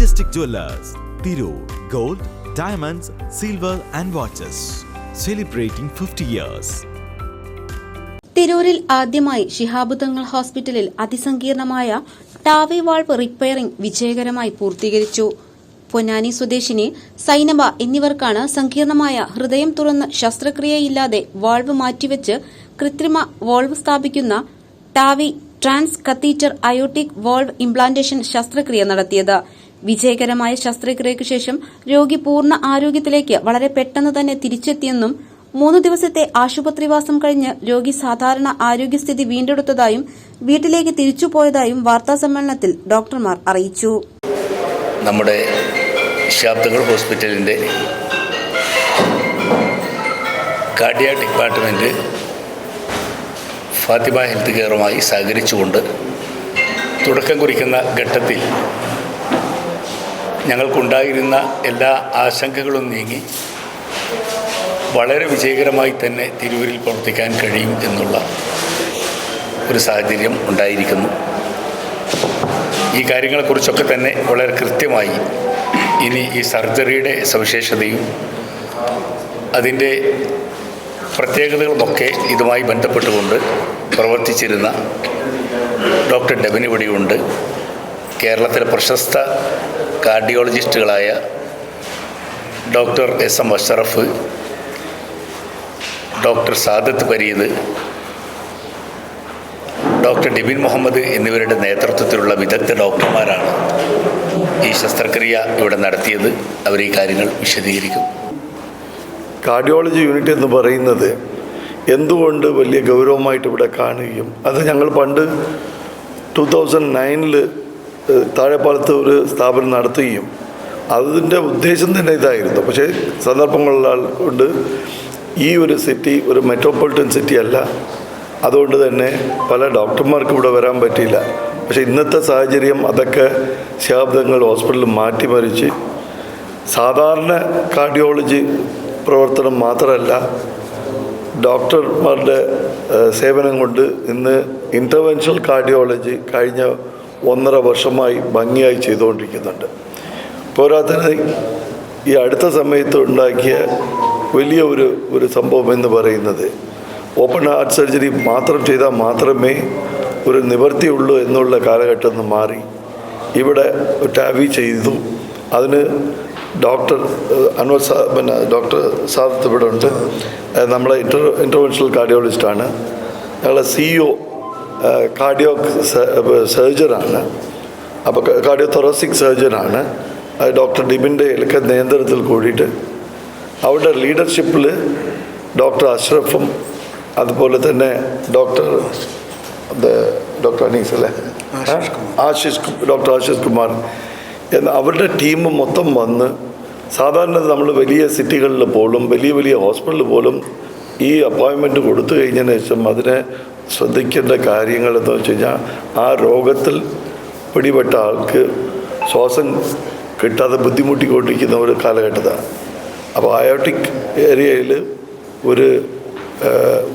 Majestic Jewelers, Tirur Gold, Diamonds, Silver and Watches. Celebrating 50 years. തിരൂരിൽ ആദ്യമായി ശിഹാബ് ഹോസ്പിറ്റലിൽ അതിസങ്കീർണമായ ടാവി വാൾവ് റിപ്പയറിംഗ് വിജയകരമായി പൂർത്തീകരിച്ചു പൊന്നാനി സ്വദേശിനി സൈനബ എന്നിവർക്കാണ് സങ്കീർണമായ ഹൃദയം തുറന്ന് ശസ്ത്രക്രിയയില്ലാതെ വാൾവ് മാറ്റിവെച്ച് കൃത്രിമ വാൾവ് സ്ഥാപിക്കുന്ന TAVI transcatheter aortic valve implantation ശസ്ത്രക്രിയ നടത്തിയത് വിജയകരമായ ശസ്ത്രക്രിയയ്ക്ക് ശേഷം രോഗി പൂർണ ആരോഗ്യത്തിലേക്ക് വളരെ പെട്ടെന്ന് തന്നെ തിരിച്ചെത്തിയെന്നും മൂന്ന് ദിവസത്തെ ആശുപത്രിവാസം കഴിഞ്ഞ് രോഗി സാധാരണ ആരോഗ്യസ്ഥിതി വീണ്ടെടുത്തതായും വീട്ടിലേക്ക് തിരിച്ചുപോയതായും വാർത്താസമ്മേളനത്തിൽ ഡോക്ടർമാർ അറിയിച്ചു. നമ്മുടെ ശാബ്ദങ്ങൾ ഹോസ്പിറ്റലിന്റെ ഫാത്തിമ ഹെൽത്ത് കെയറുമായി സഹകരിച്ചുകൊണ്ട് തുടക്കം കുറിക്കുന്ന ഘട്ടത്തിൽ ഞങ്ങൾക്കുണ്ടായിരുന്ന എല്ലാ ആശങ്കകളും നീങ്ങി വളരെ വിജയകരമായി തന്നെ തിരൂരിൽ പ്രവർത്തിക്കാൻ കഴിയും എന്നുള്ള ഒരു സാഹചര്യം ഉണ്ടായിരിക്കുന്നു. ഈ കാര്യങ്ങളെക്കുറിച്ചൊക്കെ തന്നെ വളരെ കൃത്യമായി ഇനി ഈ സർജറിയുടെ സവിശേഷതയും അതിന്റെ പ്രത്യേകതകളുമൊക്കെ ഇതുമായി ബന്ധപ്പെട്ടുകൊണ്ട് പ്രവർത്തിച്ചിരുന്ന ഡോക്ടർ ഡെബിൻ ഇവിടെയുണ്ട്. കേരളത്തിലെ പ്രശസ്ത കാർഡിയോളജിസ്റ്റുകളായ doctor S M Ashraf doctor Sadath Pareed doctor Dibin Muhammad എന്നിവരുടെ നേതൃത്വത്തിലുള്ള വിദഗ്ധ ഡോക്ടർമാരാണ് ഈ ശസ്ത്രക്രിയ ഇവിടെ നടത്തിയത്. അവർ ഈ കാര്യങ്ങൾ വിശദീകരിക്കും. കാർഡിയോളജി യൂണിറ്റ് എന്ന് പറയുന്നത് എന്തുകൊണ്ട് വലിയ ഗൗരവമായിട്ട് ഇവിടെ കാണുകയും അത് ഞങ്ങൾ പണ്ട് ടു തൗസൻഡ് നയനിൽ താഴെപ്പാലത്ത് ഒരു സ്ഥാപനം നടത്തുകയും അതിന്റെ ഉദ്ദേശം തന്നെ ഇതായിരുന്നു. പക്ഷേ സന്ദർഭങ്ങളിലാൾ കൊണ്ട് ഈ ഒരു സിറ്റി ഒരു മെട്രോപൊളിറ്റൻ സിറ്റി അല്ല. അതുകൊണ്ട് തന്നെ പല ഡോക്ടർമാർക്കും ഇവിടെ വരാൻ പറ്റിയില്ല. പക്ഷേ ഇന്നത്തെ സാഹചര്യം അതൊക്കെ ശാബ്ദങ്ങൾ ഹോസ്പിറ്റലിൽ മാറ്റിമറിച്ച് സാധാരണ കാർഡിയോളജി പ്രവർത്തനം മാത്രമല്ല ഡോക്ടർമാരുടെ സേവനം കൊണ്ട് ഇന്ന് ഇന്റർവെൻഷണൽ കാർഡിയോളജി കഴിഞ്ഞ ഒന്നര വർഷമായി ഭംഗിയായി ചെയ്തുകൊണ്ടിരിക്കുന്നുണ്ട്. പോരാത്തതിന് ഈ അടുത്ത സമയത്ത് ഉണ്ടാക്കിയ വലിയ ഒരു ഒരു സംഭവം എന്ന് പറയുന്നത് ഓപ്പൺ ഹാർട്ട് സർജറി മാത്രം ചെയ്താൽ മാത്രമേ ഒരു നിവർത്തിയുള്ളൂ എന്നുള്ള കാലഘട്ടം നിന്ന് മാറി. ഇവിടെ ടാവി ചെയ്തു. അതിന് ഡോക്ടർ അൻവർ സാ പിന്നെ ഡോക്ടർ സാദത്ത് ഇവിടെ ഉണ്ട്. നമ്മളെ ഇന്റർ ഇന്റർവെൻഷണൽ കാർഡിയോളജിസ്റ്റാണ്. ഞങ്ങളെ സിഇഒ കാർഡിയോ സർജനാണ് അപ്പോൾ കാർഡിയോ തൊറസിക് സർജനാണ് ഡോക്ടർ ഡിബിന്റെ ഒക്കെ നിയന്ത്രണത്തിൽ കൂടിയിട്ട് അവരുടെ ലീഡർഷിപ്പിൽ ഡോക്ടർ അഷ്റഫും അതുപോലെ തന്നെ ഡോക്ടർ ഡോക്ടർ അനീസ് അല്ലേ? ആശിഷ് ഡോക്ടർ ആശിഷ് കുമാർ. എന്ന അവരുടെ ടീം മൊത്തം വന്ന് സാധാരണ നമ്മൾ വലിയ സിറ്റികളിൽ പോലും വലിയ വലിയ ഹോസ്പിറ്റലിൽ പോലും ഈ അപ്പോയിൻമെന്റ് കൊടുത്തു കഴിഞ്ഞതിന് ശേഷം അതിനെ ശ്രദ്ധിക്കേണ്ട കാര്യങ്ങളെന്ന് വെച്ച് കഴിഞ്ഞാൽ ആ രോഗത്തിൽ പിടിപെട്ട ആൾക്ക് ശ്വാസം കിട്ടാതെ ബുദ്ധിമുട്ടിക്കൊണ്ടിരിക്കുന്ന ഒരു കാലഘട്ടത്താണ്. അപ്പോൾ അയോട്ടിക് ഏരിയയിൽ ഒരു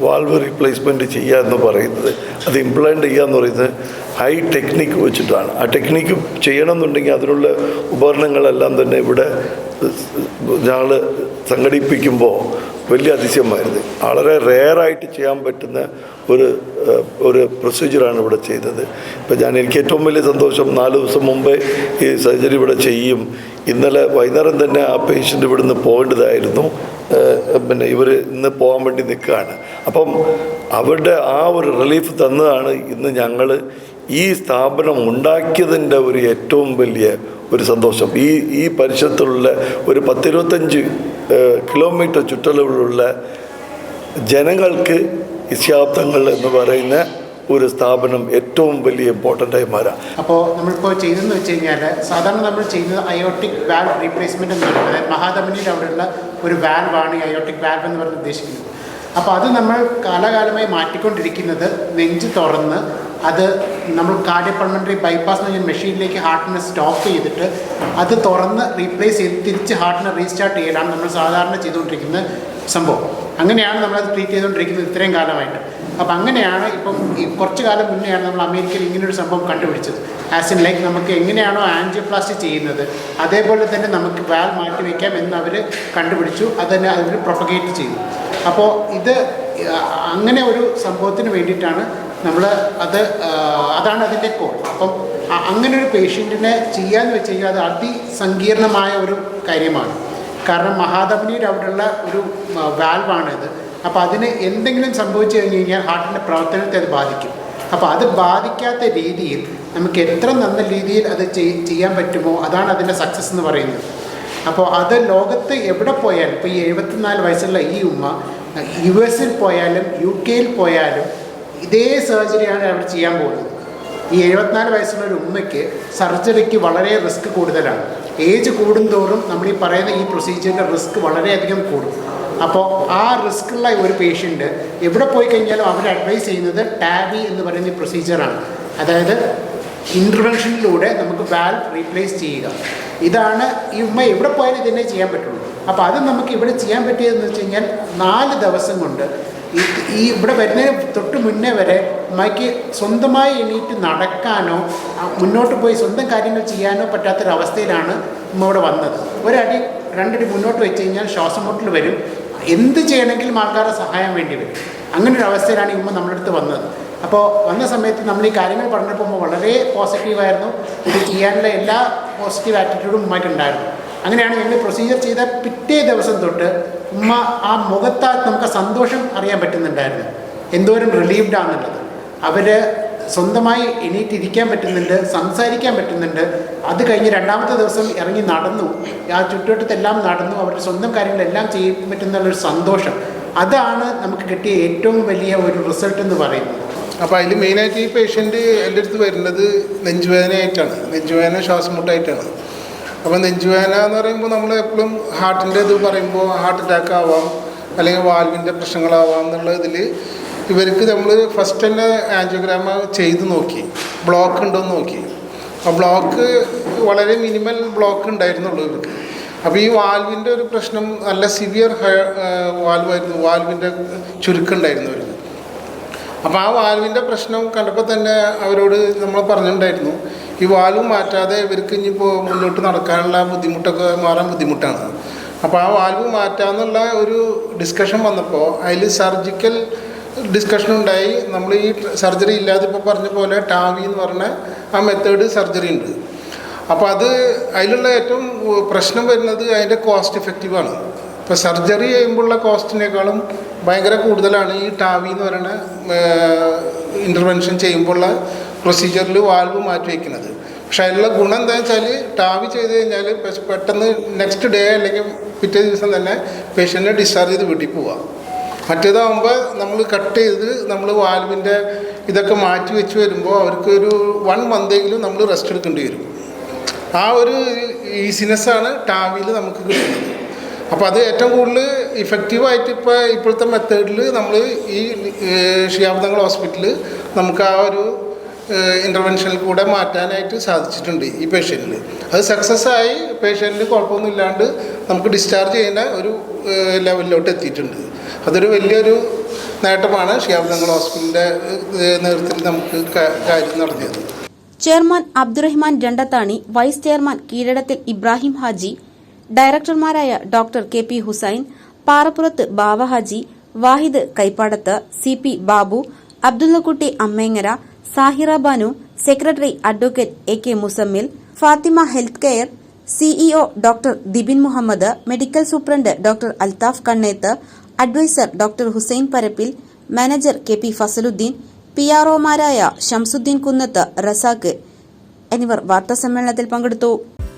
വാൾവ് റീപ്ലേസ്മെന്റ് ചെയ്യുക എന്ന് പറയുന്നത് അത് ഇംപ്ലാന്റ് ചെയ്യുക എന്ന് പറയുന്നത് ഹൈ ടെക്നിക്ക് വെച്ചിട്ടാണ്. ആ ടെക്നിക്ക് ചെയ്യണമെന്നുണ്ടെങ്കിൽ അതിനുള്ള ഉപകരണങ്ങളെല്ലാം തന്നെ ഇവിടെ ഞങ്ങൾ സംഘടിപ്പിക്കുമ്പോൾ വലിയ അതിശയമായിരുന്നു. വളരെ റെയറായിട്ട് ചെയ്യാൻ പറ്റുന്ന ഒരു ഒരു പ്രൊസീജിയറാണ് ഇവിടെ ചെയ്തത്. ഇപ്പം ഞാൻ എനിക്ക് ഏറ്റവും വലിയ സന്തോഷം നാല് ദിവസം മുമ്പേ ഈ സർജറി ഇവിടെ ചെയ്യും. ഇന്നലെ വൈകുന്നേരം തന്നെ ആ പേഷ്യന്റ് ഇവിടുന്ന് പോകേണ്ടതായിരുന്നു. പിന്നെ ഇവർ ഇന്ന് പോകാൻ വേണ്ടി നിൽക്കുകയാണ്. അപ്പം അവരുടെ ആ ഒരു റിലീഫ് തന്നതാണ് ഇന്ന് ഞങ്ങൾ ഈ സ്ഥാപനം ഉണ്ടാക്കിയതിന്റെ ഒരു ഏറ്റവും വലിയ ഒരു സന്തോഷം. ഈ ഈ പരിസരത്തുള്ള ഒരു പത്തിരുപത്തഞ്ച് കിലോമീറ്റർ ചുറ്റളവിലുള്ള ജനങ്ങൾക്ക് ഇശാബ്ദങ്ങൾ എന്ന് പറയുന്ന ഒരു സ്ഥാപനം ഏറ്റവും വലിയ ഇമ്പോർട്ടന്റ് ആയി മാറാം. അപ്പോൾ നമ്മളിപ്പോൾ ചെയ്തതെന്ന് വെച്ച് കഴിഞ്ഞാൽ സാധാരണ നമ്മൾ ചെയ്യുന്നത് അയോട്ടിക് വാൽവ് റീപ്ലേസ്മെന്റ് എന്ന് പറയുന്നത് അതായത് മഹാധമനിയുടെ അവിടെയുള്ള ഒരു വാൽവാണ് ഈ അയോട്ടിക് വാൽവ് എന്ന് പറഞ്ഞ് ഉദ്ദേശിക്കുന്നത്. അപ്പോൾ അത് നമ്മൾ കാലകാലമായി മാറ്റിക്കൊണ്ടിരിക്കുന്നത് നെഞ്ച് തുറന്ന് അത് നമ്മൾ കാർഡിയ പൾമണറി ബൈപ്പാസ് എന്ന് പറഞ്ഞ മെഷീനിലേക്ക് ഹാർട്ടിനെ സ്റ്റോപ്പ് ചെയ്തിട്ട് അത് തുറന്ന് റീപ്ലേസ് ചെയ്ത് തിരിച്ച് ഹാർട്ടിനെ റീസ്റ്റാർട്ട് ചെയ്യലാണ് നമ്മൾ സാധാരണ ചെയ്തുകൊണ്ടിരിക്കുന്ന സംഭവം. അങ്ങനെയാണ് നമ്മളത് ട്രീറ്റ് ചെയ്തുകൊണ്ടിരിക്കുന്നത് ഇത്രയും കാലമായിട്ട്. അപ്പം അങ്ങനെയാണ് ഇപ്പം ഈ കുറച്ച് കാലം മുന്നെയാണ് നമ്മൾ അമേരിക്കയിൽ ഇങ്ങനൊരു സംഭവം കണ്ടുപിടിച്ചത്. ആസ് ഇൻ ലൈക്ക് നമുക്ക് എങ്ങനെയാണോ ആൻജിയോപ്ലാസ്റ്റി ചെയ്യുന്നത് അതേപോലെ തന്നെ നമുക്ക് വാൽ മാറ്റി വയ്ക്കാം എന്ന് അവർ കണ്ടുപിടിച്ചു അതിനെ അവർ പ്രൊപ്പഗേറ്റ് ചെയ്തു. അപ്പോൾ ഇത് അങ്ങനെ ഒരു സംഭവത്തിന് വേണ്ടിയിട്ടാണ് നമ്മൾ അത് അതാണ് അതിന്റെ കോൾ അപ്പം അങ്ങനെ ഒരു പേഷ്യന്റിനെ ചെയ്യാന്ന് വെച്ച് കഴിഞ്ഞാൽ അത് അതിസങ്കീർണമായ ഒരു കാര്യമാണ്. കാരണം മഹാധമനിയുടെ അവിടെയുള്ള ഒരു വാൽവാണിത്. അപ്പോൾ അതിന് എന്തെങ്കിലും സംഭവിച്ചു കഴിഞ്ഞ് കഴിഞ്ഞാൽ ഹാർട്ടിന്റെ പ്രവർത്തനത്തെ അത് ബാധിക്കും. അപ്പോൾ അത് ബാധിക്കാത്ത രീതിയിൽ നമുക്ക് എത്ര നല്ല രീതിയിൽ അത് ചെയ്യാൻ പറ്റുമോ അതാണ് അതിന്റെ സക്സസ് എന്ന് പറയുന്നത്. അപ്പോൾ അത് ലോകത്ത് എവിടെ പോയാൽ ഇപ്പോൾ ഈ എഴുപത്തിനാല് വയസ്സുള്ള ഈ ഉമ്മ യു എസിൽ പോയാലും യു കെയിൽ പോയാലും ഇതേ സർജറിയാണ് അവർ ചെയ്യാൻ പോകുന്നത്. ഈ എഴുപത്തിനാല് വയസ്സുള്ള ഒരു ഉമ്മയ്ക്ക് സർജറിക്ക് വളരെ റിസ്ക് കൂടുതലാണ്. ഏജ് കൂടുന്തോറും നമ്മൾ ഈ പറയുന്ന ഈ പ്രൊസീജിയറിന്റെ റിസ്ക് വളരെയധികം കൂടും. അപ്പോൾ ആ റിസ്ക് ഉള്ള ഒരു പേഷ്യന്റ് എവിടെ പോയി കഴിഞ്ഞാലും അവർ അഡ്വൈസ് ചെയ്യുന്നത് ടാബി എന്ന് പറയുന്ന പ്രൊസീജിയറാണ്. അതായത് ഇന്റർവെൻഷനിലൂടെ നമുക്ക് വാൽവ് റീപ്ലേസ് ചെയ്യുക. ഇതാണ് ഉമ്മ എവിടെ പോയാലും ഇതന്നെ ചെയ്യാൻ പറ്റുള്ളൂ. അപ്പോൾ അത് നമുക്ക് ഇവിടെ ചെയ്യാൻ പറ്റിയതെന്ന് വെച്ച് കഴിഞ്ഞാൽ നാല് ദിവസം കൊണ്ട് ഈ ഇവിടെ വരുന്നതിന് തൊട്ട് മുന്നേ വരെ ഉമ്മയ്ക്ക് സ്വന്തമായി എണീറ്റ് നടക്കാനോ മുന്നോട്ട് പോയി സ്വന്തം കാര്യങ്ങൾ ചെയ്യാനോ പറ്റാത്തൊരവസ്ഥയിലാണ് ഉമ്മ ഇവിടെ വന്നത്. ഒരടി രണ്ടടി മുന്നോട്ട് വെച്ച് കഴിഞ്ഞാൽ ശ്വാസം മുട്ടൽ വരും. എന്ത് ചെയ്യണമെങ്കിലും ആൾക്കാരുടെ സഹായം വേണ്ടി വരും. അങ്ങനെ ഒരു അവസ്ഥയിലാണ് ഈ ഉമ്മ നമ്മുടെ അടുത്ത് വന്നത്. അപ്പോൾ വന്ന സമയത്ത് നമ്മൾ ഈ കാര്യങ്ങൾ പറഞ്ഞപ്പോൾ വളരെ പോസിറ്റീവായിരുന്നു ഇത് ചെയ്യാനുള്ള എല്ലാ പോസിറ്റീവ് ആറ്റിറ്റ്യൂഡും ഉമ്മയ്ക്ക് ഉണ്ടായിരുന്നു. അങ്ങനെയാണ് ഞങ്ങൾ പ്രൊസീജിയർ ചെയ്ത പിറ്റേ ദിവസം തൊട്ട് ഉമ്മ ആ മുഖത്താൽ നമുക്ക് സന്തോഷം അറിയാൻ പറ്റുന്നുണ്ടായിരുന്നു. എന്തോരം റിലീവ്ഡ് ആണുള്ളത് അവർ സ്വന്തമായി എണീറ്റിരിക്കാൻ പറ്റുന്നുണ്ട് സംസാരിക്കാൻ പറ്റുന്നുണ്ട്. അത് കഴിഞ്ഞ് രണ്ടാമത്തെ ദിവസം ഇറങ്ങി നടന്നു. ആ ചുറ്റുവട്ടത്തെല്ലാം നടന്നു. അവരുടെ സ്വന്തം കാര്യങ്ങളെല്ലാം ചെയ്യാൻ പറ്റുന്നുള്ളൊരു സന്തോഷം. അതാണ് നമുക്ക് കിട്ടിയ ഏറ്റവും വലിയ ഒരു റിസൾട്ട് എന്ന് പറയുന്നത്. അപ്പോൾ അതിൽ മെയിനായിട്ട് ഈ പേഷ്യന്റ് എന്റെ അടുത്ത് വരുന്നത് നെഞ്ചുവേദനയായിട്ടാണ്. നെഞ്ചുവേദന ശ്വാസമുട്ടായിട്ടാണ്. അപ്പോൾ നെഞ്ചുവേദന എന്ന് പറയുമ്പോൾ നമ്മൾ എപ്പോഴും ഹാർട്ടിന്റെ ഇത് പറയുമ്പോൾ ഹാർട്ട് അറ്റാക്ക് ആവാം അല്ലെങ്കിൽ വാൽവിന്റെ പ്രശ്നങ്ങളാവാം എന്നുള്ള ഇതിൽ ഇവർക്ക് നമ്മൾ ഫസ്റ്റ് തന്നെ ആൻജിയോഗ്രാമ ചെയ്ത് നോക്കി. ബ്ലോക്ക് ഉണ്ടോ എന്ന് നോക്കി. ആ ബ്ലോക്ക് വളരെ മിനിമൽ ബ്ലോക്ക് ഉണ്ടായിരുന്നുള്ളൂ ഇവർക്ക്. അപ്പോൾ ഈ വാൽവിന്റെ ഒരു പ്രശ്നം നല്ല സിവിയർ വാൽവായിരുന്നു വാൽവിന്റെ ചുരുക്കം ഉണ്ടായിരുന്നു അവർക്ക് അപ്പോൾ ആ വാൽവിന്റെ പ്രശ്നം കണ്ടപ്പോൾ തന്നെ അവരോട് നമ്മൾ പറഞ്ഞിട്ടുണ്ടായിരുന്നു ഈ വാൽവ് മാറ്റാതെ ഇവർക്ക് ഇനിയിപ്പോൾ മുന്നോട്ട് നടക്കാനുള്ള ബുദ്ധിമുട്ടൊക്കെ മാറാൻ ബുദ്ധിമുട്ടാണ്. അപ്പോൾ ആ വാൽവ് മാറ്റാമെന്നുള്ള ഒരു ഡിസ്കഷൻ വന്നപ്പോൾ അതിൽ സർജിക്കൽ ഡിസ്കഷൻ ഉണ്ടായി. നമ്മൾ ഈ സർജറി ഇല്ലാതെ ഇപ്പോൾ പറഞ്ഞ പോലെ ടാവി എന്ന് പറഞ്ഞ ആ മെത്തേഡ് സർജറി ഉണ്ട്. അപ്പോൾ അത് അതിലുള്ള ഏറ്റവും പ്രശ്നം വരുന്നത് അതിന്റെ കോസ്റ്റ് എഫക്റ്റീവാണ് ഇപ്പോൾ സർജറി ചെയ്യുമ്പോഴുള്ള കോസ്റ്റിനേക്കാളും ഭയങ്കര കൂടുതലാണ് ഈ ടാവി എന്ന് പറയുന്ന ഇന്റർവെൻഷൻ ചെയ്യുമ്പോഴുള്ള പ്രൊസീജിയറിൽ വാൽവ് മാറ്റി വയ്ക്കുന്നത് പക്ഷേ അതിലുള്ള ഗുണം എന്താ വെച്ചാൽ ടാവി ചെയ്ത് കഴിഞ്ഞാൽ പെട്ടെന്ന് നെക്സ്റ്റ് ഡേ അല്ലെങ്കിൽ പിറ്റേ ദിവസം തന്നെ പേഷ്യന്റിനെ ഡിസ്ചാർജ് ചെയ്ത് വീട്ടിൽ പോവാം. മറ്റേതാകുമ്പോൾ നമ്മൾ കട്ട് ചെയ്ത് നമ്മൾ വാൽവിന്റെ ഇതൊക്കെ മാറ്റി വെച്ച് വരുമ്പോൾ അവർക്ക് ഒരു വൺ മന്തെങ്കിലും നമ്മൾ റെസ്റ്റ് എടുക്കേണ്ടി വരും. ആ ഒരു ഈസിനെസ്സാണ് ടാവിയിൽ നമുക്ക് കിട്ടുന്നത്. അപ്പോൾ അത് ഏറ്റവും കൂടുതൽ ഇഫക്റ്റീവായിട്ട് ഇപ്പോൾ ഇപ്പോഴത്തെ മെത്തേഡിൽ നമ്മൾ ഈ ഷിയാബ്ദങ്ങൾ ഹോസ്പിറ്റലിൽ നമുക്ക് ആ ഒരു ഇന്റർവെൻഷനിൽ കൂടെ മാറ്റാനായിട്ട് സാധിച്ചിട്ടുണ്ട് ഈ പേഷ്യന്റിൽ അത് സക്സസ് ആയി പേഷ്യന്റിന് കുഴപ്പമൊന്നും ഇല്ലാണ്ട് നമുക്ക് ഡിസ്ചാർജ് ചെയ്യുന്ന ഒരു ലെവലിലോട്ട് എത്തിയിട്ടുണ്ട്. അതൊരു വലിയൊരു നേട്ടമാണ് ഷിയാബ്ദങ്ങൾ ഹോസ്പിറ്റലിന്റെ നേതൃത്വത്തിൽ നമുക്ക് കാര്യം നടത്തിയത്. Chairman Abdurahman Randathani vice chairman Keezhadathil Ibrahim Haji ഡയറക്ടർമാരായ doctor K P Hussain Parappurath Bava Haji Vahid Kaippadath C P Babu Abdullakutty Ammengara Sahira Banu secretary advocate A K Muzammil Fathima health care CEO doctor Dibin Muhammad medical superintendent doctor Althaf Kanneth adviser doctor Hussain Parappil manager K P Fasaludheen P ആർഒമാരായ Shamsuddin Kunnath Razak എന്നിവർ വാർത്താസമ്മേളനത്തിൽ പങ്കെടുത്തു.